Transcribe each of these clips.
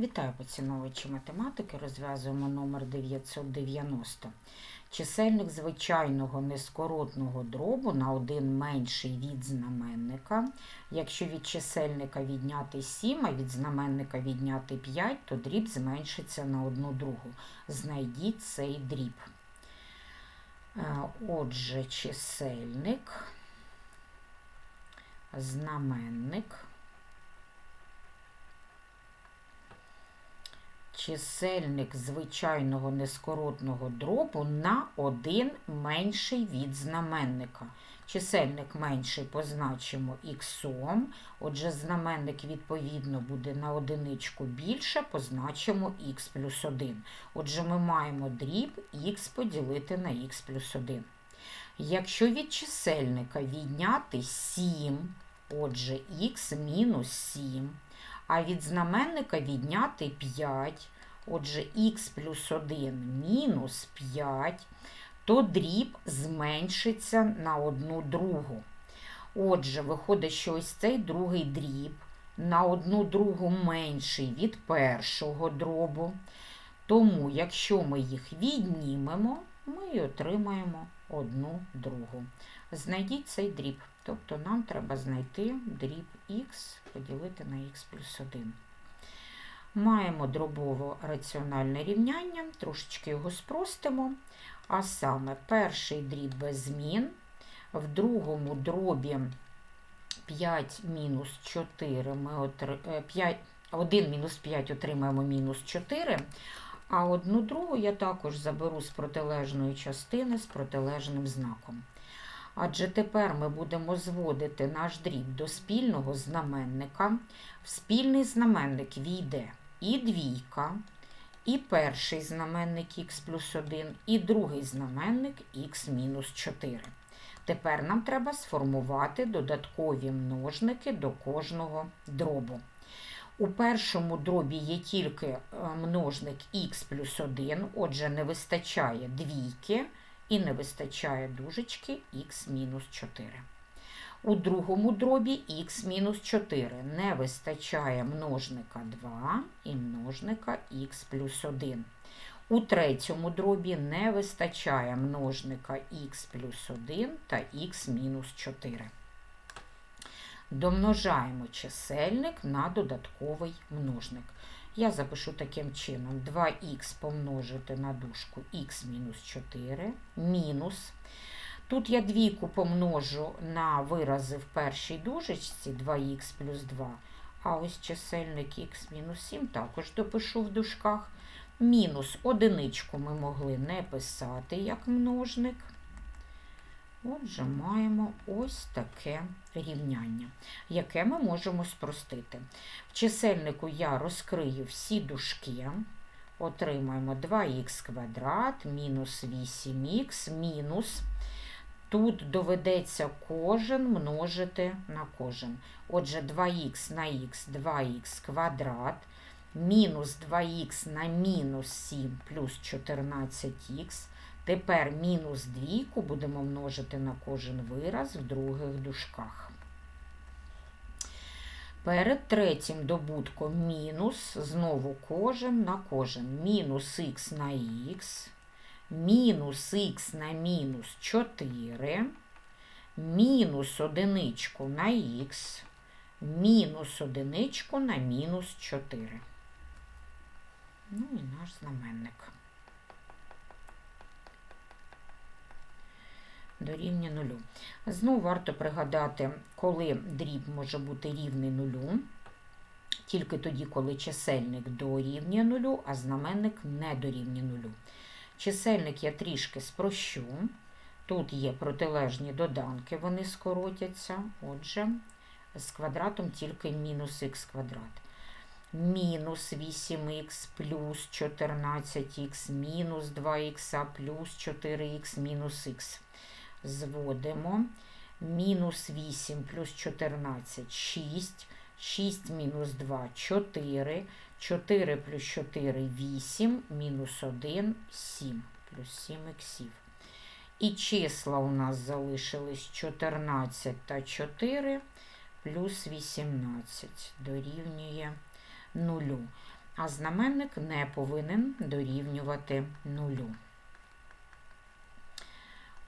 Вітаю поціновувачі математики. Розв'язуємо номер 990. Чисельник звичайного нескоротного дробу на один менший від знаменника. Якщо від чисельника відняти 7, а від знаменника відняти 5, то дріб зменшиться на одну другу. Знайдіть цей дріб. Е, Отже, чисельник, знаменник. Чисельник звичайного нескоротного дробу на один менший від знаменника. Чисельник менший позначимо іксом, отже, знаменник, відповідно, буде на одиничку більше, позначимо х плюс 1. Отже, ми маємо дріб х поділити на х плюс 1. Якщо від чисельника відняти 7, отже, х мінус 7, а від знаменника відняти 5, отже, х плюс 1 мінус 5, то дріб зменшиться на одну другу. Отже, виходить, що ось цей другий дріб на одну другу менший від першого дробу. Тому, якщо ми їх віднімемо, ми отримаємо одну другу. Знайдіть цей дріб. Тобто нам треба знайти дріб х поділити на х плюс 1. Маємо дробово раціональне рівняння, трошечки його спростимо. А саме перший дріб без змін, в другому дробі 5 мінус 4 ми отри... 5... 1 мінус 5 отримаємо мінус 4. А одну другу я також заберу з протилежної частини з протилежним знаком. Адже тепер ми будемо зводити наш дріб до спільного знаменника. В спільний знаменник війде і двійка, і перший знаменник х плюс 1, і другий знаменник х мінус 4. Тепер нам треба сформувати додаткові множники до кожного дробу. У першому дробі є тільки е, множник х плюс 1, отже, не вистачає двійки і не вистачає дужечки х-4. У другому дробі х-4 не вистачає множника 2 і множника х плюс 1. У третьому дробі не вистачає множника х плюс 1 та х-4. Домножаємо чисельник на додатковий множник. Я запишу таким чином 2х помножити на дужку х мінус 4 мінус. Тут я двійку помножу на вирази в першій дужечці 2х плюс 2, а ось чисельник х мінус 7 також допишу в дужках. Мінус одиничку ми могли не писати як множник. Отже, маємо ось таке рівняння, яке ми можемо спростити. В чисельнику я розкрию всі дужки, отримаємо 2х квадрат мінус 8х мінус. Тут доведеться кожен множити на кожен. Отже, 2х на х 2х квадрат, мінус 2х на мінус 7 плюс 14х. Тепер мінус двійку будемо множити на кожен вираз в других дужках. Перед третім добутком мінус, знову кожен на кожен. Мінус х на х, мінус х на мінус 4, мінус одиничку на х, мінус одиничку на мінус 4. Ну і наш знаменник. дорівнює нулю. Знову варто пригадати, коли дріб може бути рівний нулю, тільки тоді, коли чисельник дорівнює нулю, а знаменник не дорівнює нулю. Чисельник я трішки спрощу. Тут є протилежні доданки, вони скоротяться. Отже, з квадратом тільки мінус х квадрат. Мінус 8х плюс 14х мінус 2х плюс 4х мінус х зводимо. Мінус 8 плюс 14 6. 6 мінус 2 4. 4 плюс 4 8, мінус 1 7 плюс 7 іксів. І числа у нас залишились 14 та 4 плюс 18 дорівнює 0. а знаменник не повинен дорівнювати нулю.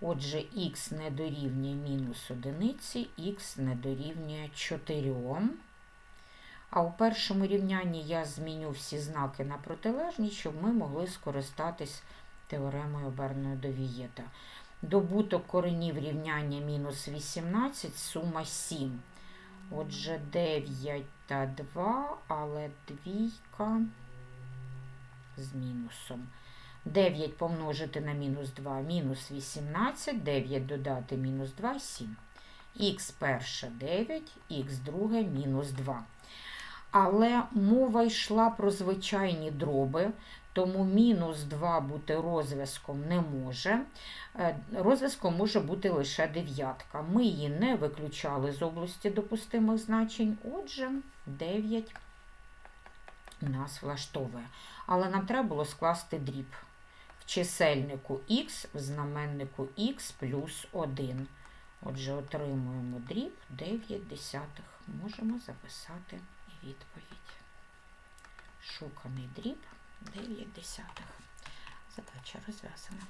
Отже, х не дорівнює мінус одиниці, х не дорівнює 4. А у першому рівнянні я зміню всі знаки на протилежні, щоб ми могли скористатись теоремою оберненої до Вієта. Добуток коренів рівняння мінус 18, сума 7. Отже, 9 та 2, але двійка з мінусом. 9 помножити на мінус 2, мінус 18, 9 додати мінус 2, 7. Х перше 9, х друге мінус 2. Але мова йшла про звичайні дроби, тому мінус 2 бути розв'язком не може. Е, Розв'язком може бути лише дев'ятка. Ми її не виключали з області допустимих значень, отже, 9 нас влаштовує. Але нам треба було скласти дріб в чисельнику х, в знаменнику х плюс 1. Отже, отримуємо дріб 9 десятих. Можемо записати відповідь. Шуканий дріб 9 десятих. Задача розв'язана.